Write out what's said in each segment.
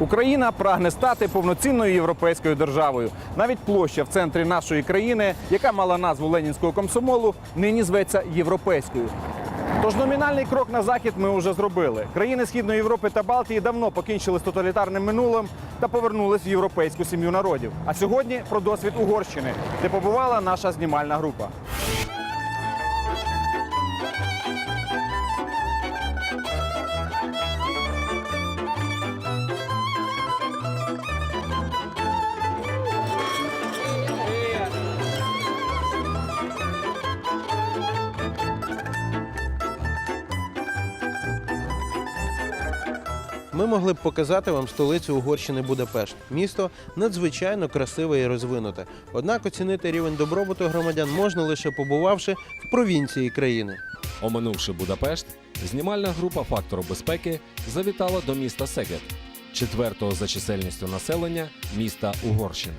Україна прагне стати повноцінною європейською державою. Навіть площа в центрі нашої країни, яка мала назву Ленінського комсомолу, нині зветься європейською. Тож номінальний крок на захід ми вже зробили. Країни Східної Європи та Балтії давно покінчили з тоталітарним минулим та повернулись в європейську сім'ю народів. А сьогодні про досвід Угорщини, де побувала наша знімальна група. Ми могли б показати вам столицю Угорщини Будапешт. Місто надзвичайно красиве і розвинуте. Однак оцінити рівень добробуту громадян можна лише побувавши в провінції країни. Оминувши Будапешт, знімальна група фактору безпеки завітала до міста Сегет, четвертого за чисельністю населення міста Угорщини.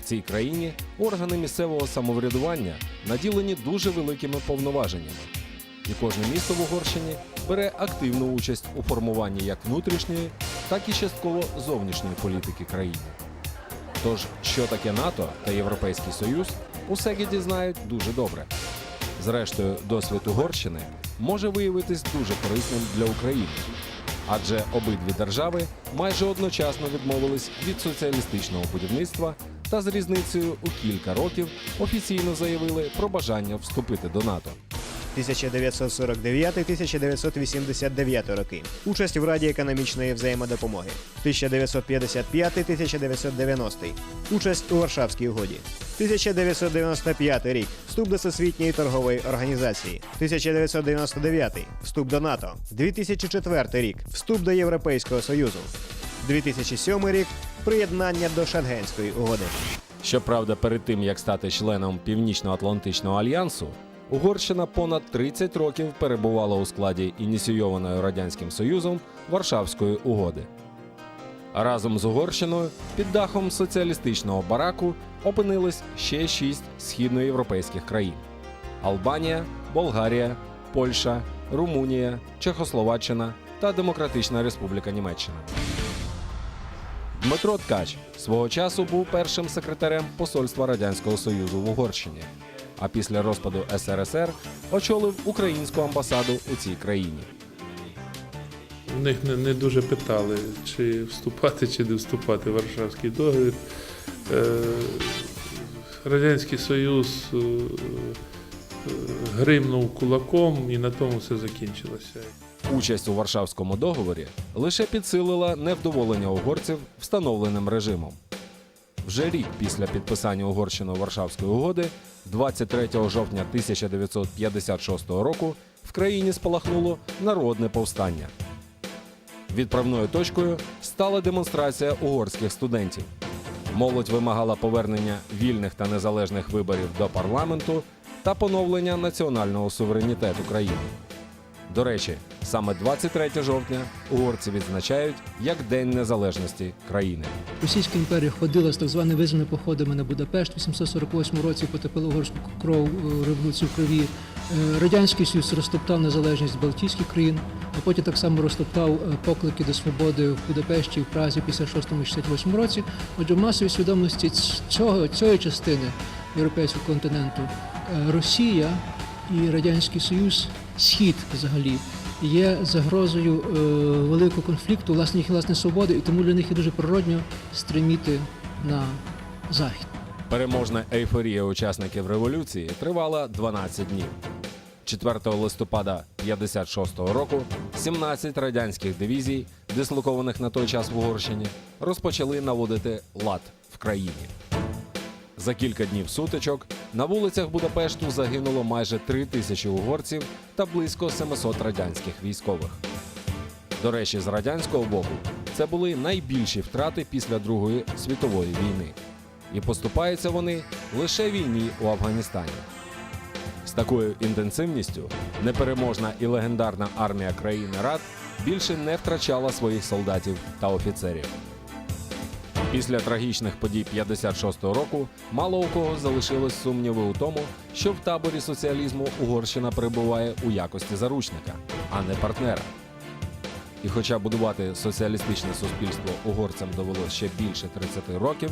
В цій країні органи місцевого самоврядування наділені дуже великими повноваженнями, і кожне місто в Угорщині бере активну участь у формуванні як внутрішньої, так і частково зовнішньої політики країни. Тож, що таке НАТО та Європейський Союз, у Сегеді знають дуже добре. Зрештою, досвід Угорщини може виявитись дуже корисним для України, адже обидві держави майже одночасно відмовились від соціалістичного будівництва та з різницею у кілька років офіційно заявили про бажання вступити до НАТО. 1949-1989 роки. Участь в Раді економічної взаємодопомоги. 1955-1990. Участь у Варшавській угоді. 1995 рік. Вступ до Всесвітньої торгової організації. 1999 вступ до НАТО. 2004 рік. Вступ до Європейського Союзу. 2007 рік. Приєднання до Шенгенської угоди. Щоправда, перед тим як стати членом Північно-Атлантичного альянсу, Угорщина понад 30 років перебувала у складі ініційованої радянським Союзом Варшавської угоди. Разом з Угорщиною під дахом соціалістичного бараку опинились ще шість східноєвропейських країн: Албанія, Болгарія, Польща, Румунія, Чехословаччина та Демократична Республіка Німеччина. Дмитро Ткач свого часу був першим секретарем посольства Радянського Союзу в Угорщині, а після розпаду СРСР очолив українську амбасаду у цій країні. У них не, не дуже питали, чи вступати, чи не вступати в Варшавський договір. Е, Радянський Союз е, е, гримнув кулаком і на тому все закінчилося. Участь у Варшавському договорі лише підсилила невдоволення угорців встановленим режимом. Вже рік після підписання Угорщиною Варшавської угоди, 23 жовтня 1956 року, в країні спалахнуло народне повстання. Відправною точкою стала демонстрація угорських студентів. Молодь вимагала повернення вільних та незалежних виборів до парламенту та поновлення національного суверенітету країни. До речі, саме 23 жовтня угорці відзначають як День Незалежності країни. Російська імперія ходила з так званими визваними походами на Будапешт. У 848 році потопила угорську кров е, революцію в крові. Е, Радянський Союз розтоптав незалежність Балтійських країн, а потім так само розтоптав е, поклики до свободи в Будапешті, в Празі в 56-68 році. Отже, в масовій свідомості цього, цієї частини європейського континенту Росія і Радянський Союз, Схід взагалі, є загрозою е, великого конфлікту, власне їх власне свободи, і тому для них є дуже природньо стриміти на захід. Переможна ейфорія учасників революції тривала 12 днів. 4 листопада 56-го року 17 радянських дивізій, дислокованих на той час в Угорщині, розпочали наводити лад в країні. За кілька днів сутичок на вулицях Будапешту загинуло майже 3 тисячі угорців та близько 700 радянських військових. До речі, з радянського боку це були найбільші втрати після Другої світової війни. І поступаються вони лише війні у Афганістані. З такою інтенсивністю непереможна і легендарна армія країни Рад більше не втрачала своїх солдатів та офіцерів. Після трагічних подій 56-го року мало у кого залишилось сумніви у тому, що в таборі соціалізму Угорщина перебуває у якості заручника, а не партнера. І хоча будувати соціалістичне суспільство угорцям довелося ще більше 30 років,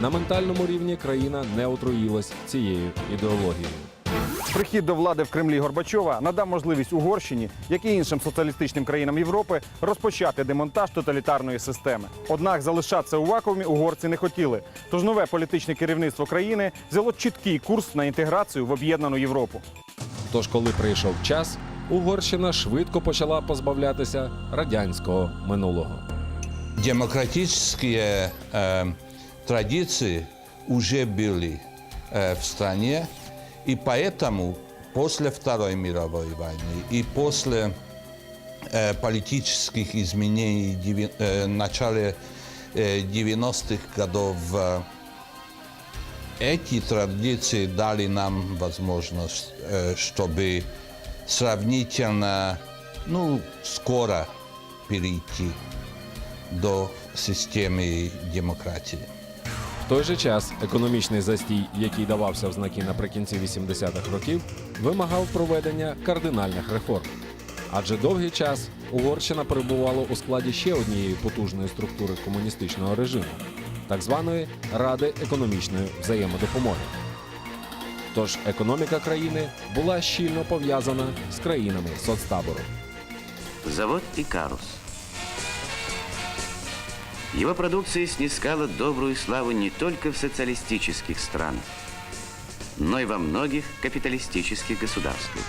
на ментальному рівні країна не отруїлась цією ідеологією. Прихід до влади в Кремлі Горбачова надав можливість Угорщині, як і іншим соціалістичним країнам Європи, розпочати демонтаж тоталітарної системи. Однак залишатися у вакуумі угорці не хотіли. Тож нове політичне керівництво країни взяло чіткий курс на інтеграцію в об'єднану Європу. Тож, коли прийшов час, Угорщина швидко почала позбавлятися радянського минулого. демократические э, традиции уже были э, в стране, И поэтому после Второй мировой войны и после э, политических изменений деви- э, начала э, 90-х годов э, эти традиции дали нам возможность, э, чтобы сравнительно, ну, скоро перейти до системи демократії. Той же час економічний застій, який давався в знаки наприкінці 80-х років, вимагав проведення кардинальних реформ. Адже довгий час Угорщина перебувала у складі ще однієї потужної структури комуністичного режиму, так званої Ради економічної взаємодопомоги. Тож економіка країни була щільно пов'язана з країнами соцтабору. Завод «Икарус». Его продукция снискала добрую славу не только в социалистических странах, но и во многих капиталистических государствах.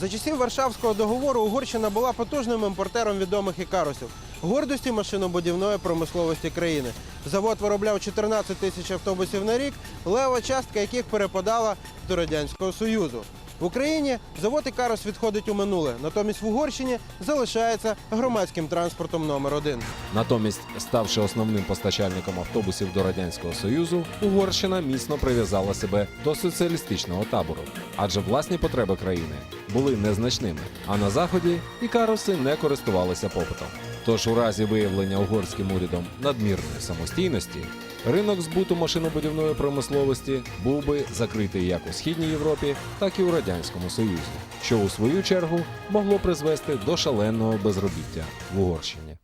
За часів Варшавського договору Угорщина була потужним імпортером відомих ікарусів, гордості машинобудівної промисловості країни. Завод виробляв 14 тисяч автобусів на рік, лева частка яких перепадала до Радянського Союзу. В Україні завод Ікарус відходить у минуле, натомість в Угорщині залишається громадським транспортом номер один. Натомість, ставши основним постачальником автобусів до радянського союзу, Угорщина міцно прив'язала себе до соціалістичного табору, адже власні потреби країни були незначними. А на заході ікаруси не користувалися попитом. Тож, у разі виявлення угорським урядом надмірної самостійності, ринок збуту машинобудівної промисловості був би закритий як у східній Європі, так і у радянському союзі, що у свою чергу могло призвести до шаленого безробіття в Угорщині.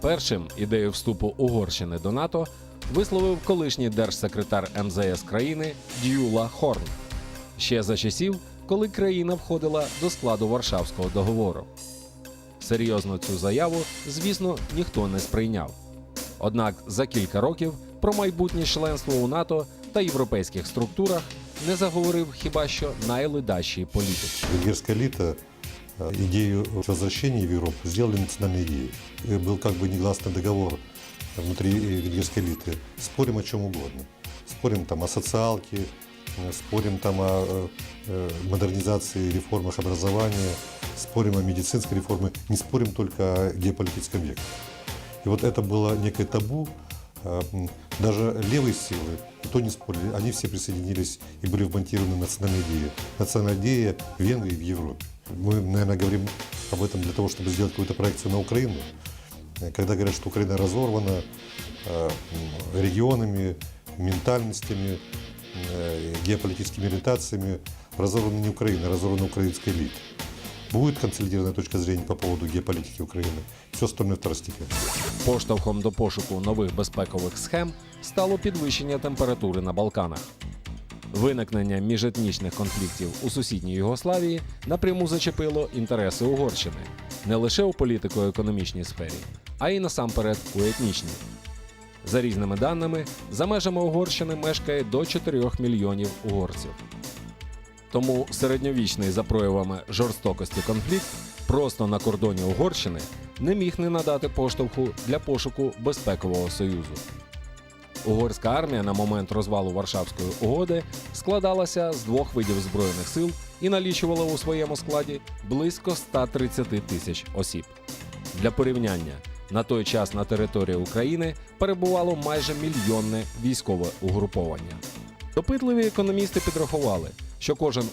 Першим ідею вступу Угорщини до НАТО висловив колишній держсекретар МЗС країни Дюла Хорн ще за часів, коли країна входила до складу Варшавського договору. Серйозно цю заяву, звісно, ніхто не сприйняв. Однак за кілька років про майбутнє членство у НАТО та європейських структурах не заговорив хіба що найледащий політик. Венгерская элита э, идею возвращения в Европу сделали национальной идеей. И был как бы негласный договор внутри э, венгерской элиты. Спорим о чем угодно. Спорим там о социалке, э, спорим там о э, э, модернизации, реформах образования, спорим о медицинской реформе, не спорим только о геополитическом векторе. И вот это было некое табу. А, м, Даже левые силы, то не спорили, они все присоединились и были вмонтированы национальные идеи. Национальная идея в Венгрии и в Европе. Мы, наверное, говорим об этом для того, чтобы сделать какую-то проекцию на Украину. Э, Когда говорят, что Украина разорвана э, регионами, ментальностями, э, геополитическими ориентациями, разорвана не Украина, разорвана украинская элита. Будет консолидированная точка зрения по поводу геополитики Украины. Все остальное второстепенно. Поштовхом до пошуку нових безпекових схем стало підвищення температури на Балканах. Виникнення міжетнічних конфліктів у сусідній Югославії напряму зачепило інтереси Угорщини не лише у політико-економічній сфері, а й насамперед у етнічній. За різними даними, за межами Угорщини мешкає до 4 мільйонів угорців. Тому середньовічний за проявами жорстокості конфлікт просто на кордоні Угорщини не міг не надати поштовху для пошуку безпекового союзу. Угорська армія на момент розвалу Варшавської угоди складалася з двох видів збройних сил і налічувала у своєму складі близько 130 тисяч осіб. Для порівняння на той час на території України перебувало майже мільйонне військове угруповання. Допитливі економісти підрахували, що кожен